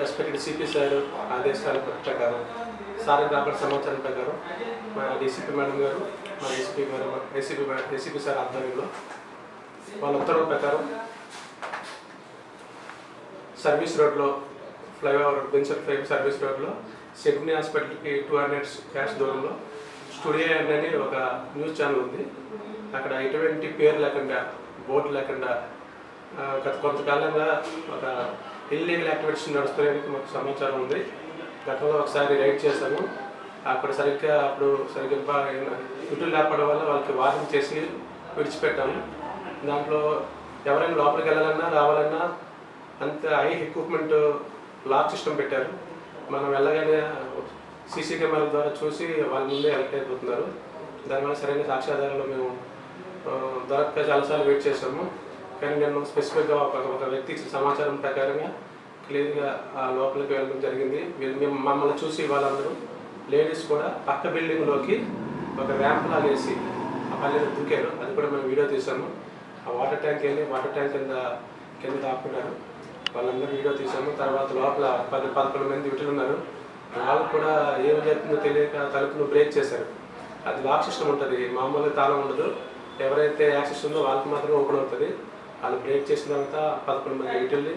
Respected CP sir ఆదేశాల ప్రకారం sir రాబడిన సమాచారం ప్రకారం మా డీసీపీ మేడం గారు మా ఏసీపీ గారు ఏసీపీ ఏసీపీ సార్ ఆధ్వర్యంలో వాళ్ళ ఉత్తర్వుల ప్రకారం సర్వీస్ రోడ్లో ఫ్లైఓవర్ బెంచర్ ఫ్లై సర్వీస్ రోడ్లో సెగ్ని హాస్పిటల్కి టూ హండ్రెడ్ క్యాష్ దూరంలో స్టూడియో అనేది ఒక న్యూస్ ఛానల్ ఉంది. అక్కడ ఎటువంటి పేరు లేకుండా బోర్డు లేకుండా గత కొంతకాలంగా ఒక ఇల్లీగల్ యాక్టివిటీస్ నడుస్తున్నాయని మాకు సమాచారం ఉంది. గతంలో ఒకసారి రైడ్ చేశాము. అక్కడ సరిగ్గా అప్పుడు సరిగ్గా చుట్టూ లేకపోవడం వల్ల వాళ్ళకి వార్నింగ్ చేసి విడిచిపెట్టాము. దాంట్లో ఎవరైనా లోపలికి వెళ్ళాలన్నా రావాలన్నా అంత హై ఎక్విప్మెంట్ లాక్ సిస్టమ్ పెట్టారు. మనం వెళ్ళగానే సీసీ కెమెరాల ద్వారా చూసి వాళ్ళ ముందే ఎలక్ట్ అయిపోతున్నారు. దానివల్ల సరైన సాక్ష్యాధారాలు మేము ఆ, దొరక్క చాలాసార్లు వెయిట్ చేసాము కానీ నేను స్పెసిఫిక్గా ఒక ఒక వ్యక్తి ఇచ్చిన సమాచారం ప్రకారంగా క్లియర్గా ఆ లోపలికి వెళ్ళడం జరిగింది. మేము మమ్మల్ని చూసి వాళ్ళందరూ లేడీస్ కూడా పక్క బిల్డింగ్లోకి ఒక ర్యాంప్ లాగేసి ఆ పల్లెలు దూకారు అది కూడా మేము వీడియో తీసాము. ఆ వాటర్ ట్యాంక్ వెళ్ళి వాటర్ ట్యాంక్ కింద కింద దాక్కున్నారు. వాళ్ళందరూ వీడియో తీసాము. తర్వాత లోపల పది పదకొండు మంది విటులు ఉన్నారు. వాళ్ళు కూడా ఏం జరుగుతుందో తెలియక తలుపును బ్రేక్ చేశారు. అది లాక్ సిస్టమ్ ఉంటుంది. మామూలుగా తాళం ఉండదు. ఎవరైతే యాక్సెస్ ఉందో వాళ్ళకి మాత్రమే ఓపెన్ అవుతుంది. వాళ్ళు బ్రేక్ చేసిన తర్వాత పదకొండు మంది విటుల్ని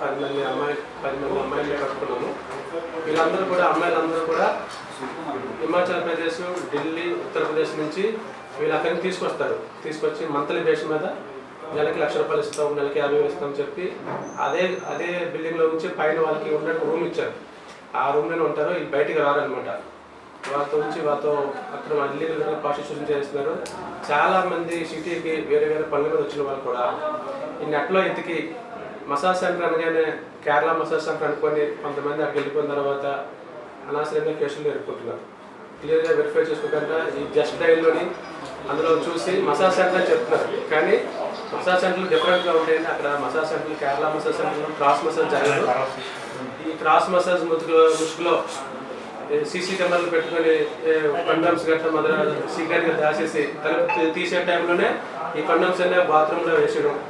పది మంది అమ్మాయి పది మంది అమ్మాయిలు కట్టుకున్నాము వీళ్ళందరూ కూడా అమ్మాయిలందరూ కూడా హిమాచల్ ప్రదేశ్ ఢిల్లీ ఉత్తరప్రదేశ్ నుంచి వీళ్ళు అక్కడికి తీసుకొస్తారు. తీసుకొచ్చి మంత్లీ బేస్ మీద నెలకి లక్ష రూపాయలు ఇస్తాం నెలకి యాభై వేలు ఇస్తాం చెప్పి అదే అదే బిల్డింగ్లో నుంచి పైన వాళ్ళకి ఉన్నట్టు రూమ్ ఇచ్చారు. ఆ రూమ్లోనే ఉంటారు వీళ్ళు బయటికి రారనమాట వాళ్ళతో నుంచి వాళ్ళతో అక్కడ ఇల్లీగల్ ప్రాస్టిట్యూషన్ చేస్తున్నారు. చాలా మంది సిటీకి వేరే వేరే పనుల మీద వచ్చిన వాళ్ళు కూడా ఈ నెట్లో ఎతికి మసాజ్ సెంటర్ అనగానే కేరళ మసాజ్ సెంటర్ అనుకొని కొంతమంది అక్కడికి వెళ్ళిపోయిన తర్వాత అనవసరంగా కేసులు ఎదుర్కొంటున్నారు. క్లియర్గా వెరిఫై చేసుకోకుండా ఈ జస్ట్ డైల్లోని అందులో చూసి మసాజ్ సెంటర్ చెప్తున్నారు. కానీ మసాజ్ సెంటర్లు డిఫరెంట్గా ఉంటాయండి అక్కడ మసాజ్ సెంటర్లు కేరళ మసాజ్ సెంటర్లో క్రాస్ మసాజ్ జరగదు. ఈ క్రాస్ మసాజ్ ముసుగులో ముసుగులో సీసీ కెమెరాలు పెట్టుకొని కండమ్స్ గట్ట మొదల సీక్రెట్గా దాచేసి తలుపు తీసే టైంలోనే ఈ కండమ్స్ అనే బాత్రూంలో వేసేయడం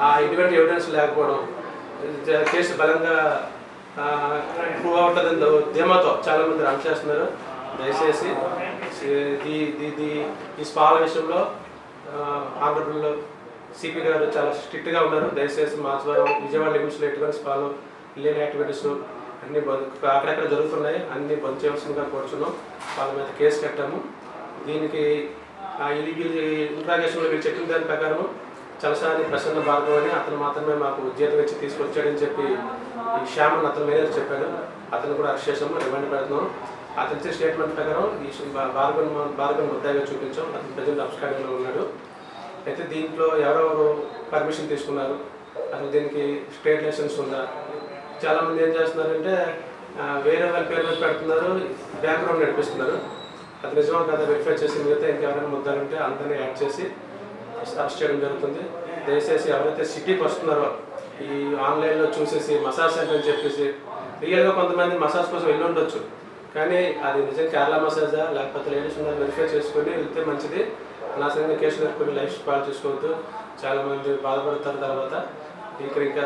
ఆ ఎటువంటి ఎవిడెన్స్ లేకపోవడం కేసు బలంగా ప్రూవ్ అవుతుందని ధీమాతో చాలా మంది రన్ చేస్తున్నారు. దయచేసి ఈ ఈ- స్పాల విషయంలో ఆంధ్రప్రదేశ్లో సిపి గారు చాలా స్ట్రిక్ట్గా ఉన్నారు. దయచేసి మా ద్వారా విజయవాడ లిమిట్స్లో ఎటువంటి స్పాలు ఇల్లీగల్ యాక్టివిటీస్ అన్ని బంద్ జరుగుతున్నాయి. అన్ని బంద్ చేయవలసిందిగా కోరుచున్నాం. వాళ్ళ మీద కేసు కట్టాము. దీనికి ఆ ఇంట్రాగేషన్లో మీరు చెప్పిన దాని ప్రకారం చలసాని ప్రసన్న భార్గవ్ అని అతను మాత్రమే మాకు జీతం ఇచ్చి తీసుకొచ్చాడని చెప్పి ఈ శ్యామన్ అతని మేనేజర్ చెప్పాడు. అతను కూడా అరెస్ట్ చేసాము రిమాండ్ పెడుతున్నాం. అతని ఇచ్చే స్టేట్మెంట్ ప్రకారం ఈ భార్గవ్ భార్గవ్ ముద్దాగా చూపించాం. అతను ప్రజెంట్ అబ్స్కాండింగ్లో ఉన్నాడు. అయితే దీంట్లో ఎవరెవరు పర్మిషన్ తీసుకున్నారు? అసలు దీనికి స్టేట్ లైసెన్స్ ఉందా? చాలామంది ఏం చేస్తున్నారంటే వేరే వాళ్ళ పేరు మీద పెడుతున్నారు బ్యాక్గ్రౌండ్ నడిపిస్తున్నారు. అది నిజమో కదా వెరిఫై చేసి మిగతా ఇంకెవరైనా ముద్దాలుంటే అందరినీ యాడ్ చేసి అరెస్ట్ చేయడం జరుగుతుంది. దయచేసి ఎవరైతే సిటీకి వస్తున్నారో ఈ ఆన్లైన్లో చూసేసి మసాజ్ సెంటర్ అని చెప్పేసి రియల్గా కొంతమంది మసాజ్ కోసం వెళ్ళి ఉండొచ్చు. కానీ అది నిజంగా కేరళ మసాజా లేకపోతే లేడీస్ ఉన్నది వెరిఫై చేసుకొని వెళ్తే మంచిది. అనవసరంగా కేసులు ఎత్తుకొని లైఫ్ స్పాల్ చేసుకోవద్దు. చాలామంది బాధపడతారు తర్వాత. ఇక్కడ ఇంకా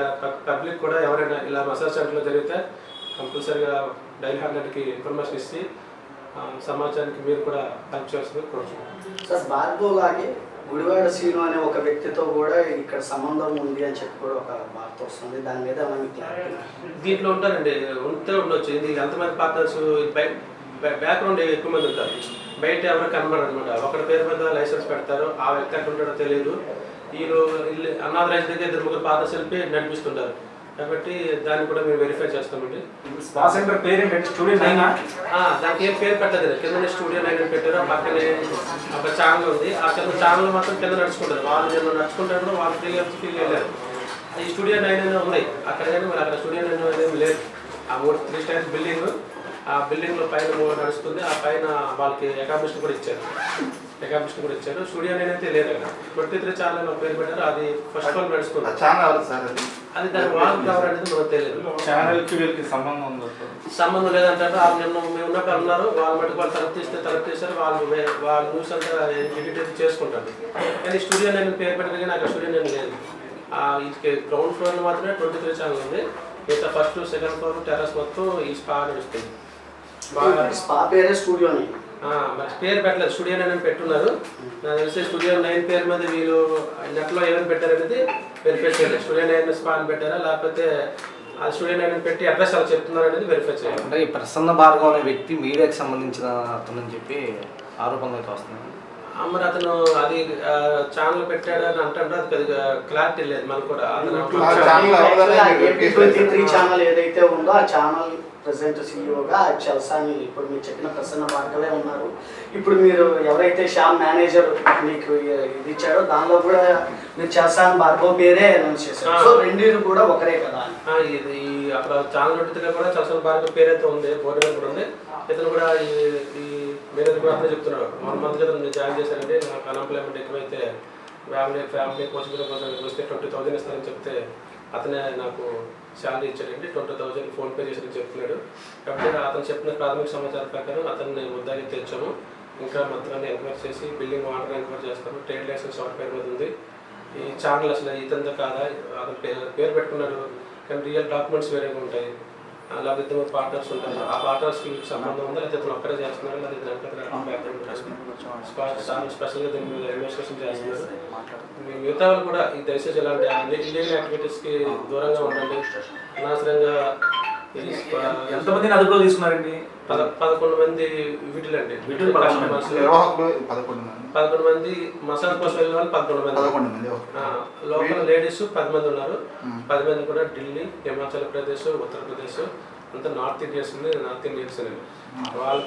పబ్లిక్ కూడా ఎవరైనా ఇలా మసాజ్ సెంటర్లో జరిగితే కంపల్సరీగా డైల్ హండ్రెడ్కి ఇన్ఫర్మేషన్ ఇచ్చి సమాజానికి మీరు కూడా హెల్ప్ కోరుతున్నాను సార్ భార్గవ్ లాగే గుడివాడ సీను అనే ఒక వ్యక్తితో కూడా ఇక్కడ సంబంధం ఉంది అని చెప్పి కూడా ఒక వార్త వస్తుంది. దాని మీద క్లారిటీ దీంట్లో ఉంటారండి ఉంటే ఉండొచ్చు. ఇది ఎంతమంది పార్ట్నర్స్ బ్యాక్గ్రౌండ్ ఎక్కువ మంది ఉంటారు. బయట ఎవరు కనబడరు అనమాట ఒకరి పేరు మీద లైసెన్స్ పెడతారు. ఆ వ్యక్తి ఎక్కడ ఉంటాడో తెలియదు. వీళ్ళు ఇల్లు అనాథరైజ్ దగ్గర ఇద్దరు ముగ్గురు పార్ట్నర్స్ వెళ్ళి నడిపిస్తుంటారు. కాబట్టి దాన్ని కూడా మేము వెరిఫై చేస్తామండి. స్పా సెంటర్ ఆ, దానికి ఏం పేరు పెట్టలేదు. కింద స్టూడియో నైన్ పెట్టారు. ఆ పక్కనే ఒక ఛానల్ ఉంది. ఆ కింద ఛానల్ మాత్రం కింద నడుచుకుంటారు. వాళ్ళు నేను నడుచుకుంటారు. వాళ్ళు ఫీల్ వెళ్ళారు. ఈ స్టూడియో నైన్ అనేది ఉన్నాయి అక్కడ కానీ మరి అక్కడ స్టూడియో నైన్ అనేది లేదు. ఆ మూడు త్రీ స్టైల్స్ బిల్డింగ్ ఆ బిల్డింగ్లో పైన నడుస్తుంది. ఆ పైన వాళ్ళకి అకామిడేషన్ కూడా ఇచ్చారు. అకామిడేషన్ కూడా ఇచ్చారు. స్టూడియో నైన్ అయితే లేదు అక్కడ. ట్వంటీ త్రీ ఛానల్ పేరు పెట్టారు. అది ఫస్ట్ ఫ్లోర్ నడుస్తుంది. ఛానల్ సార్ అది. అది దాని వాల్ కవర్ అనేది మనకు తెలియదు. ఛానల్కి వీళ్ళకి సంబంధం ఉంది సంబంధం లేదంటారు. వాళ్ళు నిన్న మేము ఉన్నప్పుడు అన్నారు. వాళ్ళ మటుకు వాళ్ళు తలుపు తీస్తే తలుపు తీస్తారు వాళ్ళు వాళ్ళ న్యూస్ అంతా ఎడిట్ అయితే చేసుకుంటారు. కానీ స్టూడియో నేను పేరు పెట్టిన కానీ అక్కడ స్టూడియో నేను లేదు. ఆ ఇది గ్రౌండ్ ఫ్లోర్లో మాత్రమే ట్వంటీ త్రీ ఛానల్ ఉంది. మిగతా ఫస్ట్ సెకండ్ ఫ్లోర్ టెర్రస్ మొత్తం ఈ స్పా నడుస్తుంది. స్పా పేరే స్టూడియోని ఆ, మరి పేరు పెట్టలేదు స్టూడియో నైన్ పెట్టున్నారు. నాకు తెలిసి స్టూడియో నైన్ పేరు మీద వీళ్ళు నెట్లో ఏమని పెట్టారనేది వెరిఫై చేయలేదు స్టూడియో నైన్ స్పా అని పెట్టారా? లేకపోతే ఆ స్టూడియో నైన్ పెట్టి అడ్రస్ అలా చెప్తున్నారు అనేది వెరిఫై చేయాలి. అంటే ఈ ప్రసన్న భార్గవ్ అనే వ్యక్తి మీడియాకి సంబంధించిన అతను అని చెప్పి ఆరోపణలు అయితే వస్తున్నాయి. మరి అతను అది ఛానల్ పెట్టాడు అని అంటాడు. అది పెద్దగా క్లారిటీ లేదు. మనకు కూడా ఛానల్ ఎవరిదైనా ఏపీ ట్వంటీ త్రీ ఛానల్ ఏదైతే ఉందో ఆ ఛానల్ ప్రెసెంట్ సీఈఓగా చల్సాని ఇప్పుడు మీరు చెప్పిన ప్రసన్న భార్గవే ఉన్నారు. ఇప్పుడు మీరు ఎవరైతే శ్యామ్ మేనేజర్ మీకు ఇది ఇచ్చాడో దానిలో కూడా మీరు చల్సాన్ భార్గవ్ పేరే అనౌన్స్ చేశారు. సో రెండు కూడా ఒకరే కదా ఇది అక్కడ ఛానల్ నడుతుగా కూడా చలసన భారత పేరైతే ఉంది బోర్డు మీద కూడా ఉంది. ఇతను కూడా ఈ ఈ మేనేజర్ కూడా అతనే చెప్తున్నాడు వన్ మంత్ క్రితం నేను జాయిన్ చేశానంటే నాకు అన్ఎంప్లాయ్మెంట్ ఎక్కువైతే ఫ్యామిలీ ఫ్యామిలీ కోసం కోసం వస్తే ట్వంటీ థౌసండ్ ఇస్తానని చెప్తే అతనే నాకు శాలరీ ఇచ్చాడండి. ట్వంటీ థౌసండ్ ఫోన్ పే చేసి చెప్తున్నాడు. కాబట్టి అతను చెప్పిన ప్రాథమిక సమాచారం ప్రకారం అతన్ని ముద్దాగి తెచ్చాము. ఇంకా మొత్తం ఎంక్వైరీ చేసి బిల్డింగ్ వాటర్ ఎంక్వైరీ చేస్తాము. ట్రేడ్ లైసెన్స్ పేరు మీద ఉంది. ఈ ఛానల్ అసలు ఇతంతా కాదా? అతను పేరు పేరు పెట్టుకున్నాడు. కానీ రియల్ డాక్యుమెంట్స్ వేరేగా ఉంటాయి అలా ఇద్దరు పార్ట్నర్స్ ఉంటారు. ఆ పార్ట్నర్స్కి సంబంధం ఉందా? లేదా ఇతను ఒక్కడే చేస్తున్నాడు లేదా స్పెషల్గా దీని మీద ఇన్వెస్టిగేషన్ చేస్తున్నారు. మీ మిగతా వాళ్ళు కూడా ఈ దయచేసి ఇలాంటి ఇల్లీగల్ యాక్టివిటీస్కి దూరంగా ఉండండి. అనవసరంగా ఎంతమందిని అదుపులో తీసుకున్నారండి? పద పదకొండు మంది వీటిలండి. వీటిలో పదకొండు మంది. కస్టమర్స్ నిర్వాహకులు పదకొండు మంది. పదకొండు మంది మసాజ్ కోసం వెళ్ళిన వాళ్ళు పదకొండు మంది. పదకొండు లోకల్ లేడీస్ పది మంది ఉన్నారు. పది మంది కూడా ఢిల్లీ హిమాచల్ ప్రదేశ్ ఉత్తరప్రదేశ్ అంతా నార్త్ ఇండియన్స్ నార్త్ ఇండియన్స్ వాళ్ళు